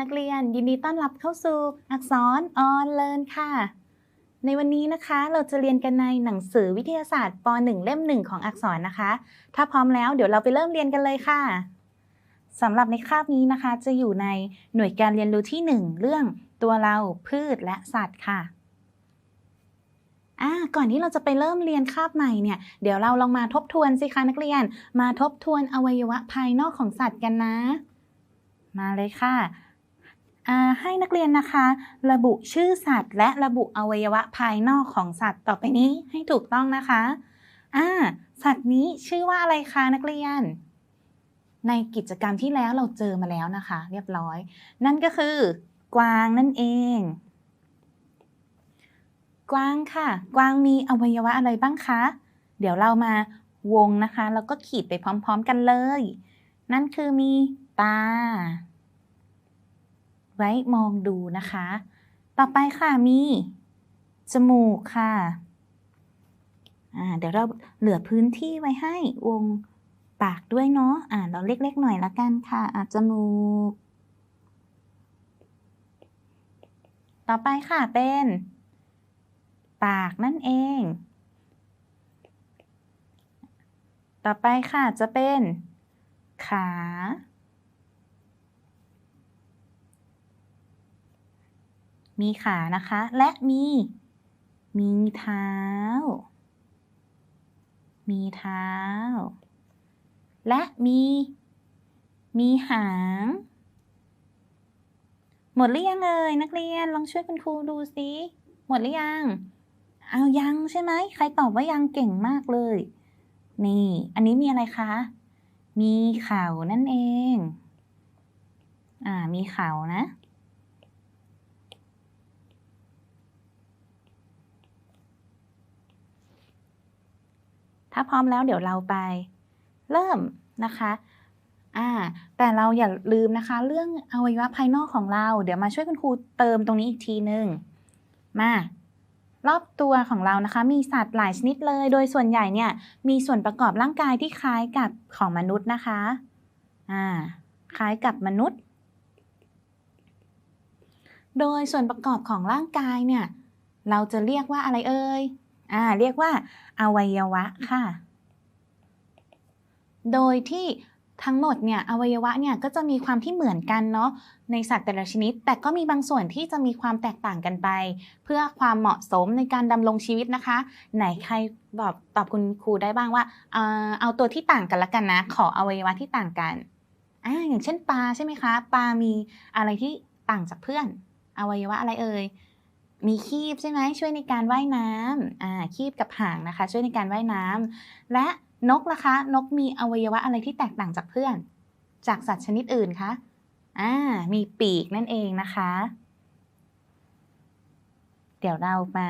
นักเรียน ยินดีต้อนรับเข้าสู่อักษรออนเลิร์นค่ะ ในวันนี้นะคะเราจะเรียนกันในหนังสือวิทยาศาสตร์ป .1 เล่ม 1 ของอักษรนะคะ ถ้าพร้อมแล้วเดี๋ยวเราไปเริ่มเรียนกันเลยค่ะสำหรับในคาบนี้นะคะ จะอยู่ในหน่วยการเรียนรู้ที่ 1 เรื่องตัวเราพืชและสัตว์ค่ะอ่าก่อนที่เราจะไปเริ่มเรียนคาบใหม่เนี่ย เดี๋ยวเราลองมาทบทวนสิคะนักเรียน มาทบทวนอวัยวะภายนอกของสัตว์กันนะ มาเลยค่ะ ให้นักเรียนนะคะ ระบุชื่อสัตว์ และระบุอวัยวะภายนอกของสัตว์ต่อไปนี้ให้ถูกต้องนะคะอ่าสัตว์นี้ชื่อว่าอะไรคะนักเรียน ในกิจกรรมที่แล้วเราเจอมาแล้วนะคะ เรียบร้อย นั่นก็คือกวางนั่นเอง กวางค่ะ กวางมีอวัยวะอะไรบ้างคะ เดี๋ยวเรามาวงนะคะ แล้วก็ขีดไปพร้อม ๆ กันเลย นั่นคือมีตา ไว้มองดูนะคะ ต่อไปค่ะมี จมูกค่ะเดี๋ยวเราเหลือพื้นที่ไว้ให้วงปากด้วยเนาะอ่าเราเล็กๆหน่อยละกันค่ะอ่าจมูก ต่อไปค่ะเป็น ปากนั่นเอง ต่อไปค่ะจะเป็น ขา มีขานะคะ และมี มีเท้า มีเท้า และมี มีหาง หมดหรือยังเอ่ยนักเรียนลองช่วยคุณครูดูสิหมดหรือยังเอายังใช่ไหมใครตอบว่ายังเก่งมากเลย นี่ อันนี้มีอะไรคะ มีเข่านั่นเอง อ่า มีเข่านะ ถ้าพร้อมแล้วเดี๋ยวเราไป เริ่มนะคะอ่าแต่เราอย่าลืมนะคะ เรื่องอวัยวะภายนอกของเรา เดี๋ยวมาช่วยคุณครูเติมตรงนี้อีกทีหนึ่งมารอบตัวของเรานะคะ มีสัตว์หลายชนิดเลย โดยส่วนใหญ่เนี่ยมีส่วนประกอบร่างกายที่คล้ายกับของมนุษย์นะคะอ่าคล้ายกับมนุษย์ โดยส่วนประกอบของร่างกายเนี่ยเราจะเรียกว่าอะไรเอ่ย อ่าเรียกว่า อวัยวะค่ะ โดยที่ทั้งหมดเนี่ยอวัยวะเนี่ยก็จะมีความที่เหมือนกันเนาะในสัตว์แต่ละชนิด แต่ก็มีบางส่วนที่จะมีความแตกต่างกันไป เพื่อความเหมาะสมในการดำรงชีวิตนะคะ ไหนใครบอกตอบคุณครูได้บ้างว่าเอ่อเอาตัวที่ต่างกันละกันนะ ขออวัยวะที่ต่างกันอ่าอย่างเช่นปลาใช่ไหมคะปลามีอะไรที่ต่างจากเพื่อน อวัยวะอะไรเอ่ย มีคีบใช่ไหมช่วยในการว่ายน้ำอ่าคีบกับหางนะคะ ช่วยในการว่ายน้ำและนกล่ะคะ นกมีอวัยวะอะไรที่แตกต่างจากเพื่อน จากสัตว์ชนิดอื่นคะอ่ามีปีกนั่นเองนะคะ เดี๋ยวเรามา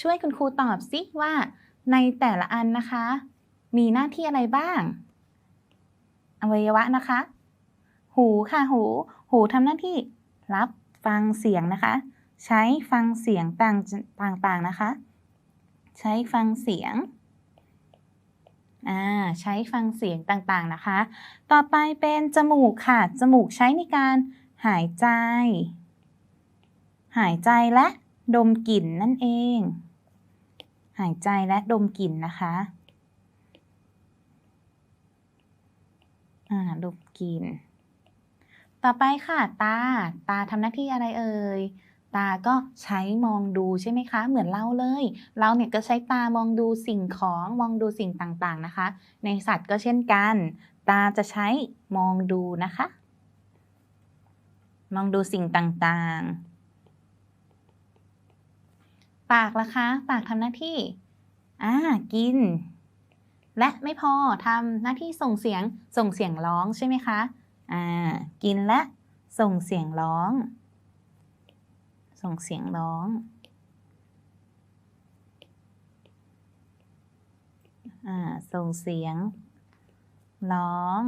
ช่วยคุณครูตอบสิว่าในแต่ละอันนะคะ มีหน้าที่อะไรบ้าง อวัยวะนะคะ หูค่ะหู หูทำหน้าที่รับฟังเสียงนะคะ ใช้ฟังเสียงต่างต่างๆนะคะ ใช้ฟังเสียงอ่าใช้ฟังเสียงต่างๆนะคะ ต่อไปเป็นจมูกค่ะ จมูกใช้ในการหายใจ หายใจและดมกลิ่นนั่นเอง หายใจและดมกลิ่นนะคะอ่าดมกลิ่น ต่อไปค่ะ ตา ตาทำหน้าที่อะไรเอ่ย ตาก็ใช้มองดูใช่ไหมคะ เหมือนเราเลย เราเนี่ยก็ใช้ตามองดูสิ่งของมองดูสิ่งต่างๆนะคะ ในสัตว์ก็เช่นกัน ตาจะใช้มองดูนะคะ มองดูสิ่งต่างๆ ปากล่ะคะ ปากทำหน้าที่อ่ากิน และไม่พอทำหน้าที่ส่งเสียงส่งเสียงร้องใช่ไหมคะอ่ากินและส่งเสียงร้อง ส่งเสียงร้อง อ่า ส่งเสียง ร้อง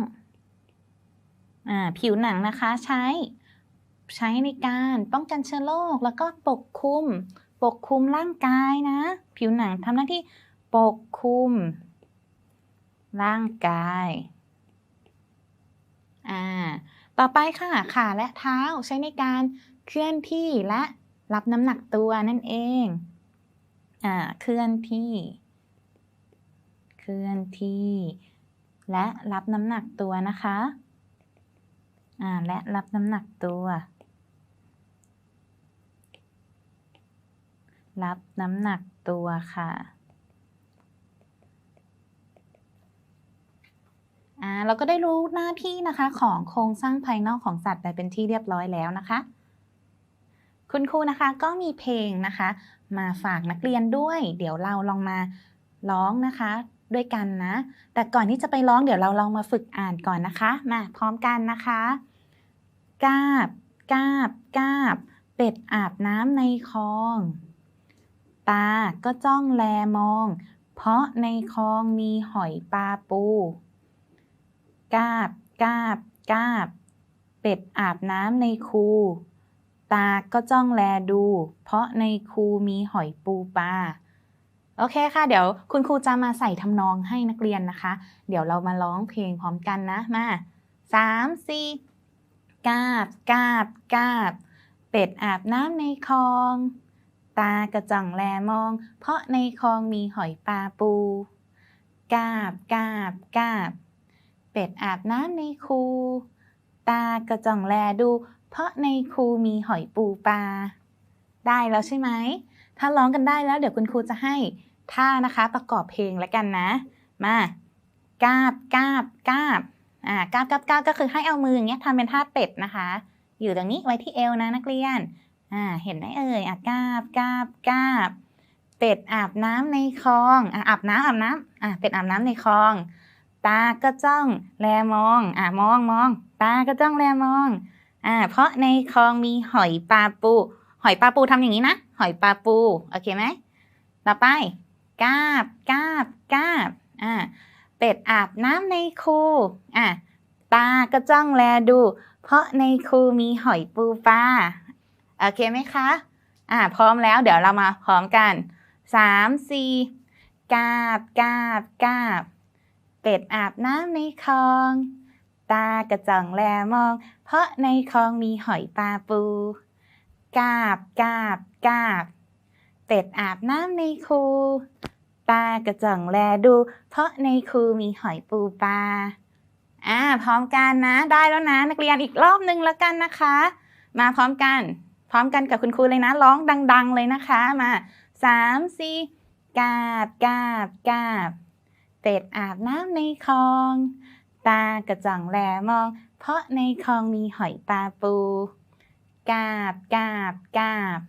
อ่า ผิวหนังนะคะใช้ใช้ในการป้องกันเชื้อโรคแล้วก็ปกคลุม ปกคลุมร่างกายนะ ผิวหนังทำหน้าที่ปกคลุม ร่างกาย อ่า ต่อไปค่ะขาและเท้าใช้ในการเคลื่อนที่และ รับน้ำหนักตัวนั่นเองอ่าเคลื่อนที่ เคลื่อนที่ และรับน้ำหนักตัวนะคะอ่าและรับน้ำหนักตัว รับน้ำหนักตัวค่ะอ่าเราก็ได้รู้หน้าที่นะคะของโครงสร้างภายนอกของสัตว์ไปเป็นที่เรียบร้อยแล้วนะคะ คุณครูนะคะก็มีเพลงนะคะ มาฝากนักเรียนด้วย เดี๋ยวเราลองมาร้องนะคะ ด้วยกันนะ แต่ก่อนที่จะไปร้องเดี๋ยวเราลองมาฝึกอ่านก่อนนะคะ มาพร้อมกันนะคะกาบกาบกาบ เป็ดอาบน้ำในคลอง ตาก็จ้องแลมอง เพราะในคลองมีหอยปลาปูกาบกาบกาบ เป็ดอาบน้ำในคู ตาก็จ้องแลดู เพราะในคูมีหอยปูปลาโอเคค่ะ เดี๋ยวคุณครูจะมาใส่ทำนองให้นักเรียนนะคะ เดี๋ยวเรามาร้องเพลงพร้อมกันนะมาสามสี่กาบกาบกาบ เป็ดอาบน้ำในคลอง ตากระจ่องแลมอง เพราะในคลองมีหอยปลาปู กาบกาบกาบ เป็ดอาบน้ำในคู ตากระจ่องแลดู เพราะในครูมีหอยปูปลา ได้แล้วใช่ไหม ถ้าร้องกันได้แล้ว เดี๋ยวคุณครูจะให้ท่านะคะประกอบเพลงแล้วกันนะ มากาบกาบกาบอ่ากาบกาบกาบก็คือให้เอามืออย่างเงี้ยทำเป็นท่าเป็ดนะคะ อยู่ตรงนี้ไว้ที่เอวนะนักเรียนอ่าเห็นไหมเอ่ยอะกาบกาบกาบเป็ดอาบน้ำในคลองอะอาบน้ำอาบน้ำอะเป็ดอาบน้ำในคลอง ตาก็จ้องแลมองอะมองมอง ตาก็จ้องแลมอง อ่าเพราะในคลองมีหอยปลาปู หอยปลาปูทำอย่างนี้นะ หอยปลาปู โอเคไหมต่อไปกาบกาบกาบอ่าเป็ดอาบน้ำในคูอะตาก็จ้องแลดู เพราะในคูมีหอยปูปลาโอเคไหมคะอ่าพร้อมแล้วเดี๋ยวเรามาพร้อมกันสามสี่กาบกาบกาบ เป็ดอาบน้ำในคลอง ตากระจ่องแลมอง เพราะในคลองมีหอยปลาปู กาบกาบกาบ เป็ดอาบน้ำในคู ตากระจ่องแลดู เพราะในคูมีหอยปูปลา อ่า พร้อมกันนะ ได้แล้วนะ นักเรียนอีกรอบนึงแล้วกันนะคะ มาพร้อมกัน พร้อมกันกับคุณครูเลยนะ ร้องดัง ๆ เลยนะคะ มาสามสี่กาบกาบกาบ เป็ดอาบน้ำในคลอง ตากระจ่องแลมอง เพราะในคลองมีหอยปลาปู กาบกาบกาบ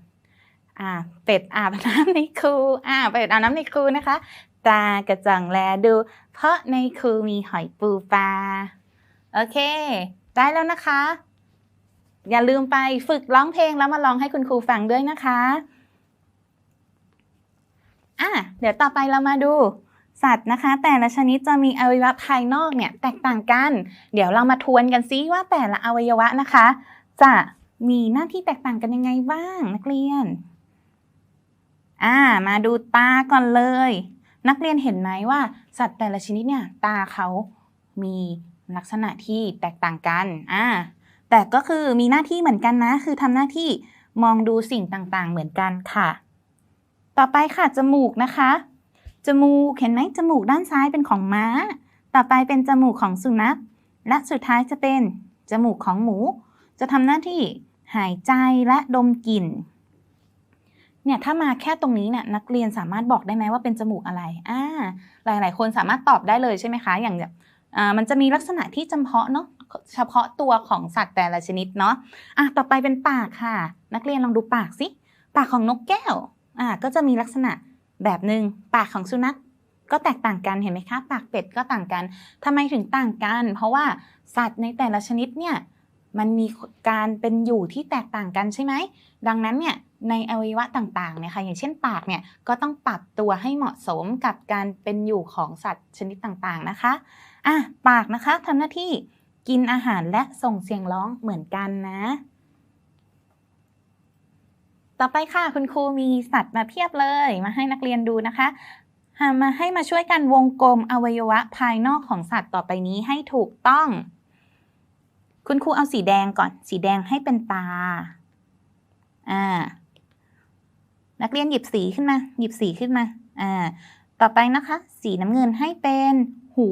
อ่าเป็ดอาบน้ำในคูอ่าเป็ดอาบน้ำในคูนะคะ ตากระจ่องแลดู เพราะในคูมีหอยปูปลาโอเค ได้แล้วนะคะ อย่าลืมไปฝึกร้องเพลงแล้วมาร้องให้คุณครูฟังด้วยนะคะอะเดี๋ยวต่อไปเรามาดู สัตว์นะคะ แต่ละชนิดจะมีอวัยวะภายนอกเนี่ยแตกต่างกัน เดี๋ยวเรามาทวนกันซิว่าแต่ละอวัยวะนะคะ จะมีหน้าที่แตกต่างกันยังไงบ้างนักเรียน อ่า มาดูตาก่อนเลย นักเรียนเห็นไหมว่า สัตว์แต่ละชนิดเนี่ยตาเขามีลักษณะที่แตกต่างกัน อ่า แต่ก็คือมีหน้าที่เหมือนกันนะ คือทำหน้าที่มองดูสิ่งต่างๆ เหมือนกันค่ะ ต่อไปค่ะ จมูกนะคะ จมูกเห็นไหมจมูกด้านซ้ายเป็นของม้า ต่อไปเป็นจมูกของสุนัข และสุดท้ายจะเป็นจมูกของหมู จะทำหน้าที่หายใจและดมกลิ่น เนี่ยถ้ามาแค่ตรงนี้เนี่ยนักเรียนสามารถบอกได้ไหมว่าเป็นจมูกอะไรอ่าหลาย ๆ คนสามารถตอบได้เลยใช่ไหมคะ อย่างแบบอ่ามันจะมีลักษณะที่จำเพาะเนาะเฉพาะตัวของสัตว์แต่ละชนิดเนาะอะต่อไปเป็นปากค่ะ นักเรียนลองดูปากสิ ปากของนกแก้วอ่าก็จะมีลักษณะ แบบหนึ่งปากของสุนัขก็แตกต่างกันเห็นไหมคะ ปากเป็ดก็ต่างกันทำไมถึงต่างกัน เพราะว่าสัตว์ในแต่ละชนิดเนี่ยมันมีการเป็นอยู่ที่แตกต่างกันใช่ไหม ดังนั้นเนี่ยในอวัยวะต่างๆเนี่ยค่ะอย่างเช่นปากเนี่ยก็ต้องปรับตัวให้เหมาะสมกับการเป็นอยู่ของสัตว์ชนิดต่างๆนะคะอะปากนะคะทำหน้าที่กินอาหารและส่งเสียงร้องเหมือนกันนะ ต่อไปค่ะคุณครูมีสัตว์มาเพียบเลยมาให้นักเรียนดูนะคะหามาให้มาช่วยกันวงกลมอวัยวะภายนอกของสัตว์ต่อไปนี้ให้ถูกต้อง คุณครูเอาสีแดงก่อน สีแดงให้เป็นตา อ่า นักเรียนหยิบสีขึ้นมา หยิบสีขึ้นมา อ่า ต่อไปนะคะ สีน้ำเงินให้เป็นหู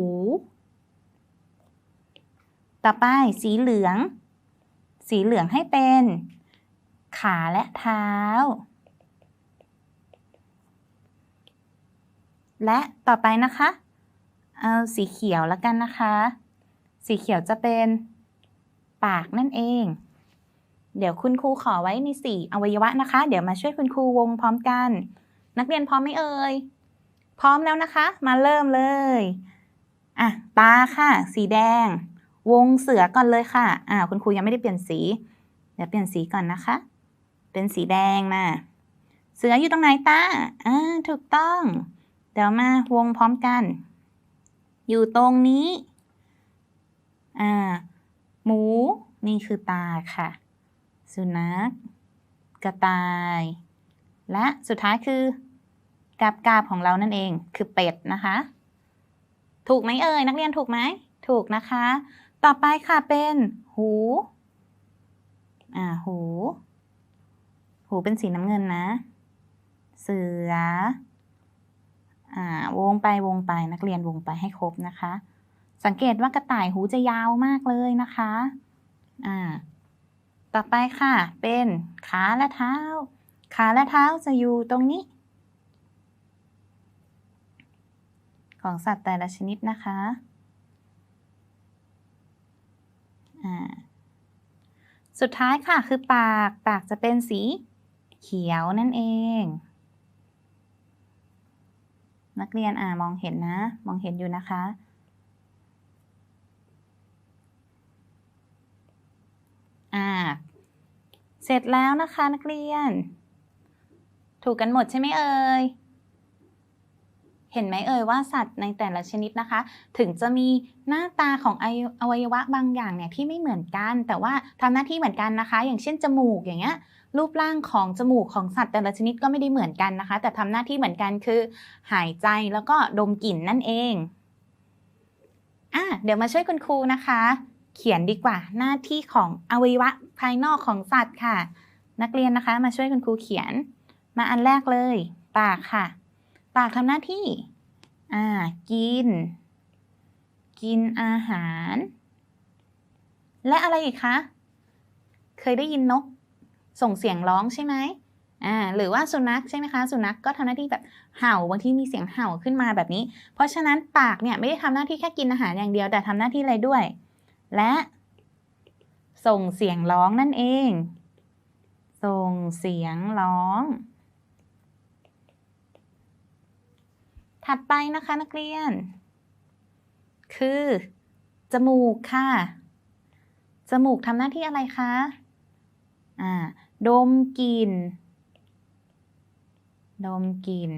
ต่อไปสีเหลือง สีเหลืองให้เป็น ขาและเท้า และต่อไปนะคะ เอาสีเขียวแล้วกันนะคะ สีเขียวจะเป็นปากนั่นเอง เดี๋ยวคุณครูขอไว้ในสี่อวัยวะนะคะ เดี๋ยวมาช่วยคุณครูวงพร้อมกัน นักเรียนพร้อมไหมเอ่ย พร้อมแล้วนะคะ มาเริ่มเลยอะตาค่ะ สีแดง วงเสือก่อนเลยค่ะอ่าคุณครูยังไม่ได้เปลี่ยนสี เดี๋ยวเปลี่ยนสีก่อนนะคะ เป็นสีแดงมา เสืออยู่ตรงไหนตาอ่าถูกต้อง เดี๋ยวมาวงพร้อมกัน อยู่ตรงนี้ อ่า หมู นี่คือตาค่ะ สุนัข กระต่าย และสุดท้ายคือกาบกาบของเรานั่นเอง คือเป็ดนะคะ ถูกไหมเอ่ยนักเรียนถูกไหม ถูกนะคะ ต่อไปค่ะเป็นหู อ่า หู หูเป็นสีน้ำเงินนะ เสือ อ่าวงไปวงไปนักเรียนวงไปให้ครบนะคะ สังเกตว่ากระต่ายหูจะยาวมากเลยนะคะ อ่า ต่อไปค่ะ เป็นขาและเท้า ขาและเท้าจะอยู่ตรงนี้ ของสัตว์แต่ละชนิดนะคะ อ่าสุดท้ายค่ะคือปาก ปากจะเป็นสี เขียวนั่นเอง นักเรียนอ่ามองเห็นนะ มองเห็นอยู่นะคะ อ่า เสร็จแล้วนะคะนักเรียน ถูกกันหมดใช่ไหมเอ่ยเห็นไหมเอ่ยว่าสัตว์ในแต่ละชนิดนะคะ ถึงจะมีหน้าตาของอวัยอวัยวะบางอย่างเนี่ยที่ไม่เหมือนกัน แต่ว่าทำหน้าที่เหมือนกันนะคะ อย่างเช่นจมูกอย่างเงี้ย รูปร่างของจมูกของสัตว์แต่ละชนิดก็ไม่ได้เหมือนกันนะคะ แต่ทำหน้าที่เหมือนกันคือ หายใจแล้วก็ดมกลิ่นนั่นเองอะเดี๋ยวมาช่วยคุณครูนะคะ เขียนดีกว่าหน้าที่ของอวัยวะภายนอกของสัตว์ค่ะ นักเรียนนะคะ มาช่วยคุณครูเขียน มาอันแรกเลย ปากค่ะ ปากทำหน้าที่อ่ากิน กินอาหาร และอะไรอีกคะ เคยได้ยินนก ส่งเสียงร้องใช่ไหมอ่าหรือว่าสุนัขใช่ไหมคะสุนัขก็ทำหน้าที่แบบเห่าบางทีมีเสียงเห่าขึ้นมาแบบนี้ เพราะฉะนั้นปากเนี่ยไม่ได้ทำหน้าที่แค่กินอาหารอย่างเดียวแต่ทำหน้าที่อะไรด้วย และส่งเสียงร้องนั่นเอง ส่งเสียงร้อง ถัดไปนะคะนักเรียน คือ จมูกค่ะ จมูกทำหน้าที่อะไรคะ อ่าดมกลิ่น ดมกลิ่น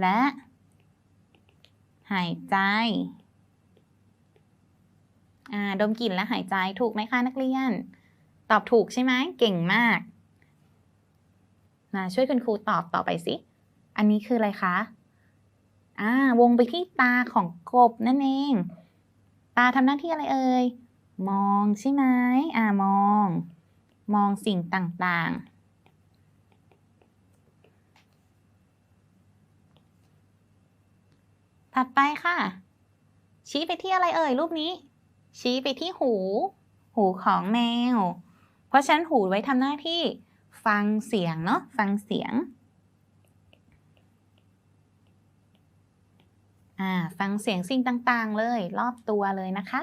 และ หายใจ อ่า ดมกลิ่นและหายใจถูกไหมคะนักเรียน ตอบถูกใช่ไหมเก่งมากมาช่วยคุณครูตอบต่อไปสิ อันนี้คืออะไรคะ อ่า วงไปที่ตาของกบนั่นเอง ตาทำหน้าที่อะไรเอ่ย มองใช่ไหม อ่า มอง มองสิ่งต่างๆ ถัดไปค่ะ ชี้ไปที่อะไรเอ่ยรูปนี้ ชี้ไปที่หู หูของแมว เพราะฉะนั้นหูไว้ทำหน้าที่ฟังเสียงเนาะฟังเสียงอ่าฟังเสียงสิ่งต่างๆเลย รอบตัวเลยนะคะ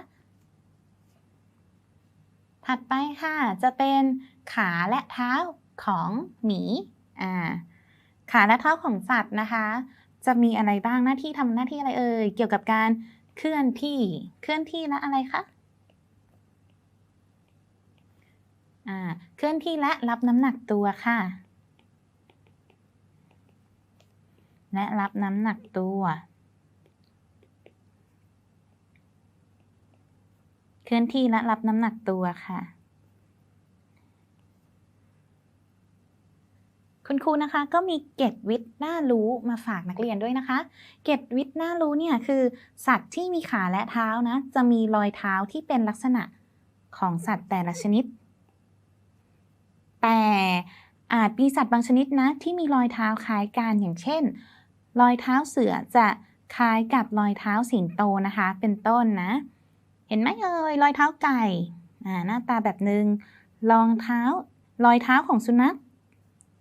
ถัดไปค่ะ จะเป็นขาและเท้าของหมีอ่าขาและเท้าของสัตว์นะคะ จะมีอะไรบ้างหน้าที่ทำหน้าที่อะไรเอ่ยเกี่ยวกับการเคลื่อนที่เคลื่อนที่และอะไรคะอ่าเคลื่อนที่และรับน้ำหนักตัวค่ะ และรับน้ำหนักตัว เคลื่อนที่และรับน้ำหนักตัวค่ะ คุณครูนะคะก็มีเกร็ดวิทย์น่ารู้มาฝากนักเรียนด้วยนะคะ เกร็ดวิทย์น่ารู้เนี่ยคือ สัตว์ที่มีขาและเท้านะ จะมีรอยเท้าที่เป็นลักษณะของสัตว์แต่ละชนิด แต่อาจมีสัตว์บางชนิดนะที่มีรอยเท้าคล้ายกันอย่างเช่น รอยเท้าเสือจะคล้ายกับรอยเท้าสิงโตนะคะ เป็นต้นนะ เห็นไหมเอ่ยรอยเท้าไก่หน้าตาแบบหนึ่งรองเท้า รอยเท้าของสุนัข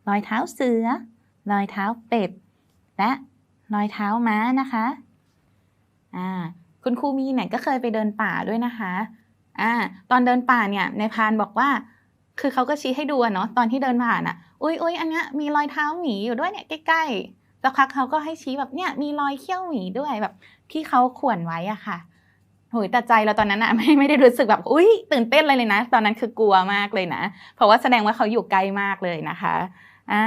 รอยเท้าเสือ รอยเท้าเป็ด และรอยเท้าม้านะคะอ่าคุณครูมีเนี่ยก็เคยไปเดินป่าด้วยนะคะอ่าตอนเดินป่าเนี่ยในพานบอกว่า คือเขาก็ชี้ให้ดูเนาะตอนที่เดินผ่านอะอุ้ยอุ้ยอันเนี้ยมีรอยเท้าหมีอยู่ด้วยเนี่ยใกล้ๆสักพักเขาก็ให้ชี้แบบเนี่ยมีรอยเขี้ยวหมีด้วยแบบที่เขาข่วนไว้อะค่ะ โหยแต่ใจเราตอนนั้นอะไม่ไม่ได้รู้สึกแบบอุ้ยตื่นเต้นเลยเลยนะ ตอนนั้นคือกลัวมากเลยนะ เพราะว่าแสดงว่าเขาอยู่ใกล้มากเลยนะคะอ่า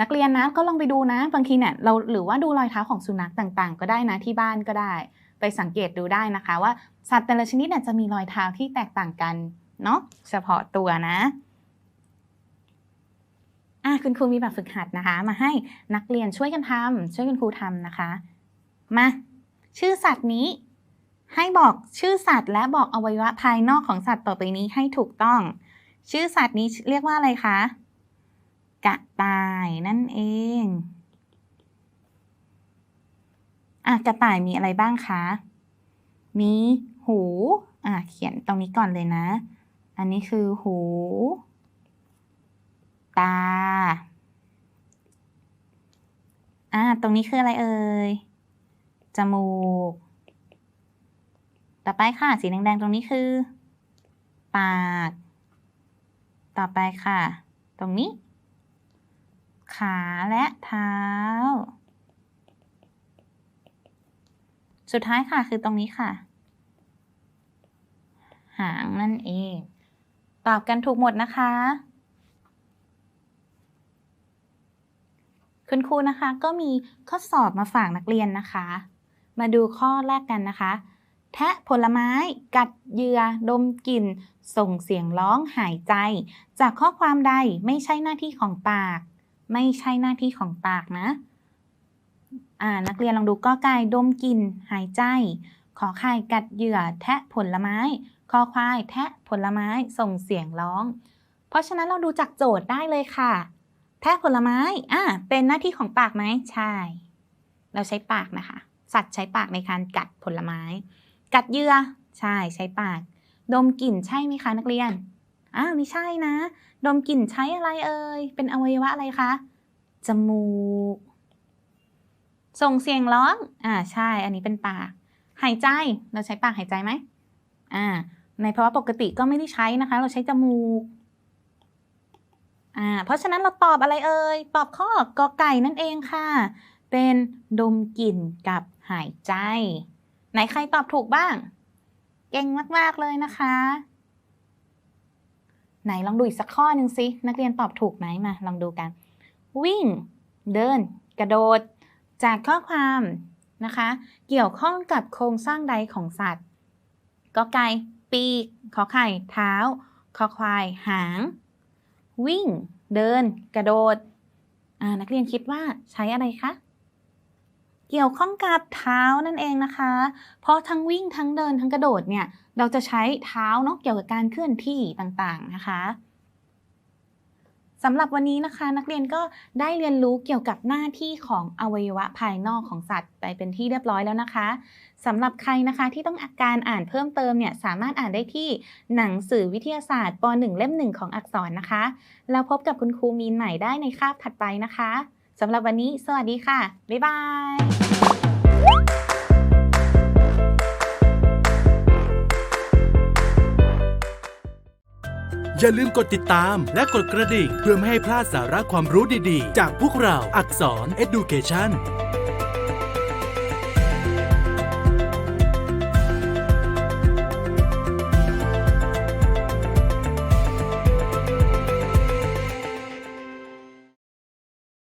นักเรียนนะก็ลองไปดูนะ บางทีเนี่ยเราหรือว่าดูรอยเท้าของสุนัขต่างๆ ก็ได้นะที่บ้านก็ได้ ไปสังเกตดูได้นะคะ ว่าสัตว์แต่ละชนิดเนี่ยจะมีรอยเท้าที่แตกต่างกันเนาะเฉพาะตัวนะอะคุณครูมีแบบฝึกหัดนะคะ มาให้นักเรียนช่วยกันทำช่วยคุณครูทำนะคะ มา ชื่อสัตว์นี้ ให้บอกชื่อสัตว์ และบอกอวัยวะภายนอกของสัตว์ต่อไปนี้ให้ถูกต้อง ชื่อสัตว์นี้เรียกว่าอะไรคะ กระต่ายนั่นเองอะกระต่ายมีอะไรบ้างคะ มีหูอะเขียนตรงนี้ก่อนเลยนะ อันนี้คือหู ตาอ่าตรงนี้คืออะไรเอ่ย จมูก ต่อไปค่ะ สีแดงๆตรงนี้คือ ปาก ต่อไปค่ะ ตรงนี้ ขาและเท้า สุดท้ายค่ะคือตรงนี้ค่ะ หางนั่นเอง ตอบกันถูกหมดนะคะคุณครูนะคะก็มีข้อสอบมาฝากนักเรียนนะคะ มาดูข้อแรกกันนะคะ แทะผลไม้ กัดเหยื่อ ดมกลิ่น ส่งเสียงร้องหายใจ จากข้อความใดไม่ใช่หน้าที่ของปาก ไม่ใช่หน้าที่ของปากนะ อ่า นักเรียนลองดูก็ไก่ดมกลิ่น หายใจ ขอไข่กัดเหยื่อ แทะผลไม้ คอควาย แทะผลไม้ ส่งเสียงร้อง เพราะฉะนั้นเราดูจากโจทย์ได้เลยค่ะ แทะผลไม้ อ่า เป็นหน้าที่ของปากไหม ใช่ เราใช้ปากนะคะ สัตว์ใช้ปากในการกัดผลไม้ กัดเหยื่อ ใช่ใช้ปาก ดมกลิ่นใช่ไหมคะนักเรียน อ้าวไม่ใช่นะ ดมกลิ่นใช้อะไรเอ่ย เป็นอวัยวะอะไรคะ จมูก ส่งเสียงร้อง อ่าใช่ อันนี้เป็นปาก หายใจ เราใช้ปากหายใจไหม อ่า ในภาวะปกติก็ไม่ได้ใช้นะคะ เราใช้จมูก อ่า เพราะฉะนั้นเราตอบอะไรเอ่ย ตอบข้อกอไก่นั่นเองค่ะ เป็นดมกลิ่นกับหายใจ ไหนใครตอบถูกบ้าง เก่งมากๆเลยนะคะ ไหนลองดูอีกสักข้อหนึ่งสิ นักเรียนตอบถูกไหมมา ลองดูกัน วิ่ง เดิน กระโดด จากข้อความนะคะ เกี่ยวข้องกับโครงสร้างใดของสัตว์กอไก่ปีกขอไข่เท้าคอควายหาง วิ่ง เดิน กระโดดนักเรียนคิดว่าใช้อะไรคะ เกี่ยวข้องกับเท้านั่นเองนะคะ เพราะทั้งวิ่งทั้งเดินทั้งกระโดดเนี่ยเราจะใช้เท้าเนาะเกี่ยวกับการเคลื่อนที่ต่างๆนะคะสำหรับวันนี้นะคะ นักเรียนก็ได้เรียนรู้เกี่ยวกับหน้าที่ของอวัยวะภายนอกของสัตว์ไปเป็นที่เรียบร้อยแล้วนะคะสำหรับใครนะคะที่ต้องการอ่านเพิ่มเติมเนี่ยสามารถอ่านได้ที่หนังสือวิทยาศาสตร์ป .1 เล่ม 1 ของอักษรนะคะ แล้วพบกับคุณครูมีนใหม่ได้ในคาบถัดไปนะคะ สำหรับวันนี้ สวัสดีค่ะ บ๊ายบายอย่าลืมกดติดตามและกดกระดิ่งเพื่อไม่ให้พลาดสาระความรู้ดีๆ จากพวกเราอักษร Education